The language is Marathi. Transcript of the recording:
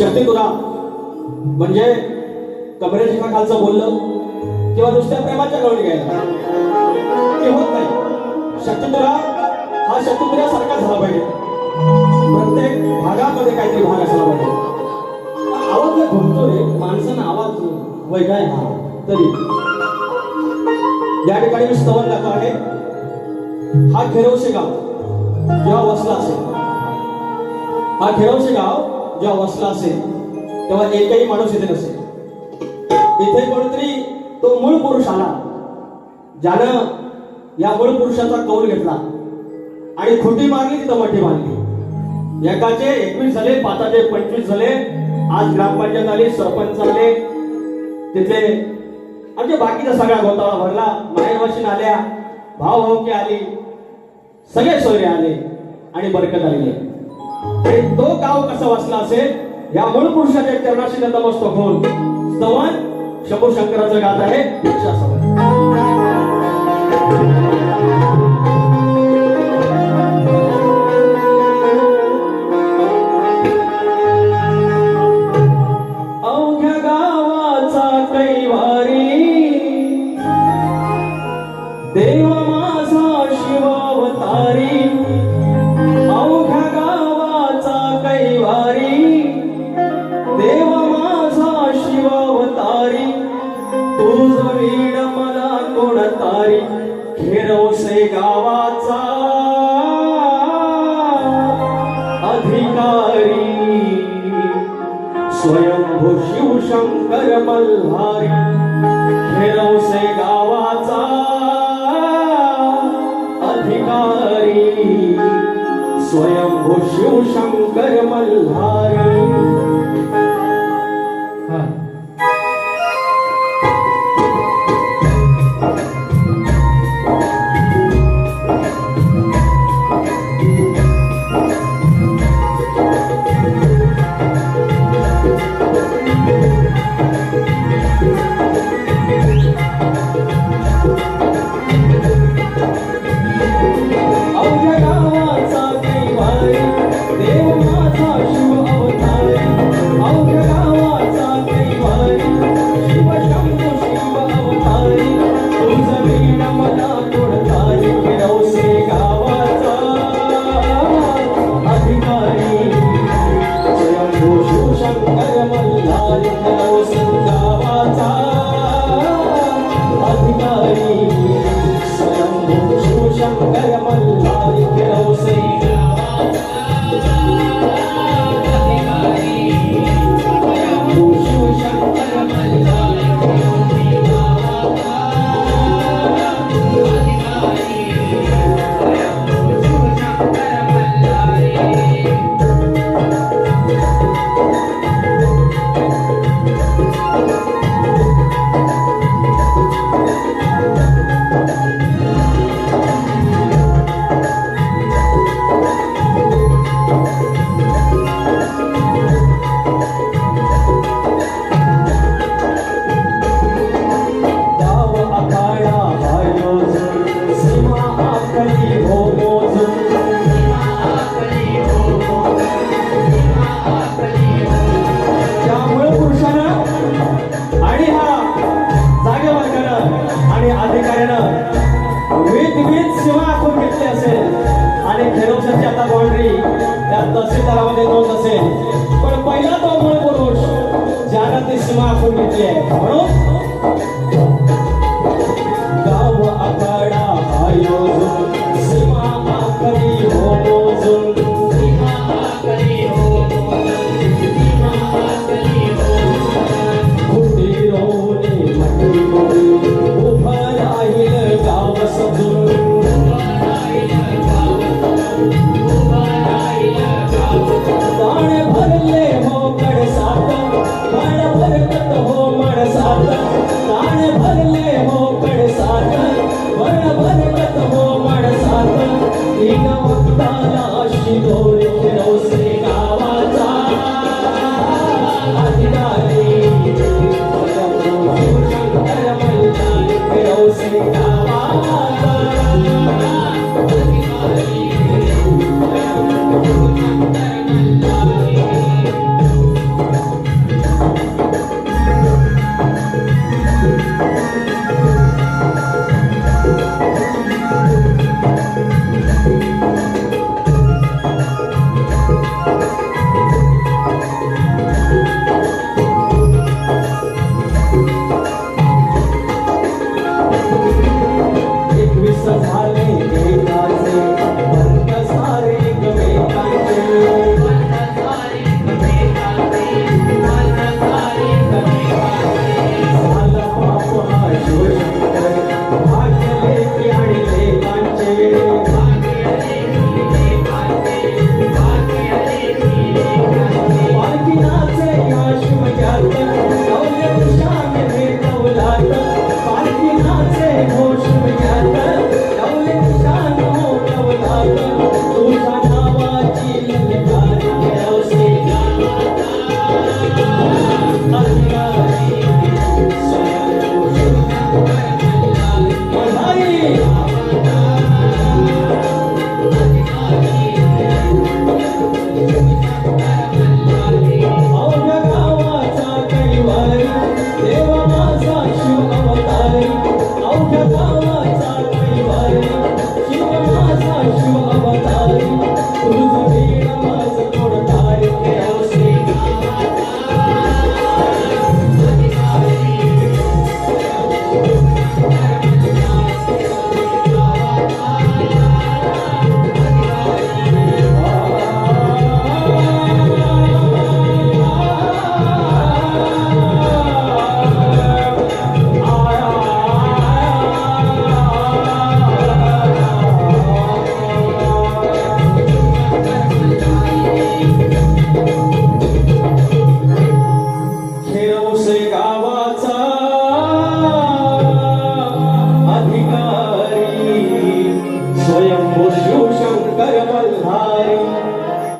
शक्ती म्हणजे कबरेच्या खालचं बोललं किंवा दुसऱ्या प्रेमाच्या गवळी घ्यायला ते होत नाही. हा शक्ती सारखा झाला पाहिजे. प्रत्येक भागामध्ये काहीतरी भाग असला पाहिजे. आवाज लय घुमतो रे माणसानं आवाज वेगळा आहे हा. तरी. या ठिकाणी मी स्तवन गातो आहे. हा खेरवशे गाव. जेव्हा वसला असेल. हा खेरवशे गाव जेव्हा वसला असेल तेव्हा एकही माणूस इथे नसेल. इथे कोणीतरी तो मूळ पुरुष आला. ज्यानं या मूळ पुरुषाचा कौल घेतला आणि खोटी मारली तिथं मठी मारली एकाचे एकवीस झाले पाचाचे पंचवीस झाले. आज ग्रामपंचायत आली सरपंच आले. तिथले आमच्या बाकीचा सगळा गोताळा भरला. माहेरवाशीन आल्या भाव भावकी आली. सगळे सोयरे आले आणि बरकत आली आणि तो गाव कसा वाचला असेल? या मूळ पुरुषाच्या चरणाशी नतमस्तक होऊन स्तवन शंभू शंकराचं गात आहे दीक्षा अवघ्या गावाचा कैवारी. देव स्वयंभू शिव शंकर मल्हारी खेरवसे गावाचा अधिकारी. स्वयंभू शिवशंकर मल्हारी असेल पण 你懂。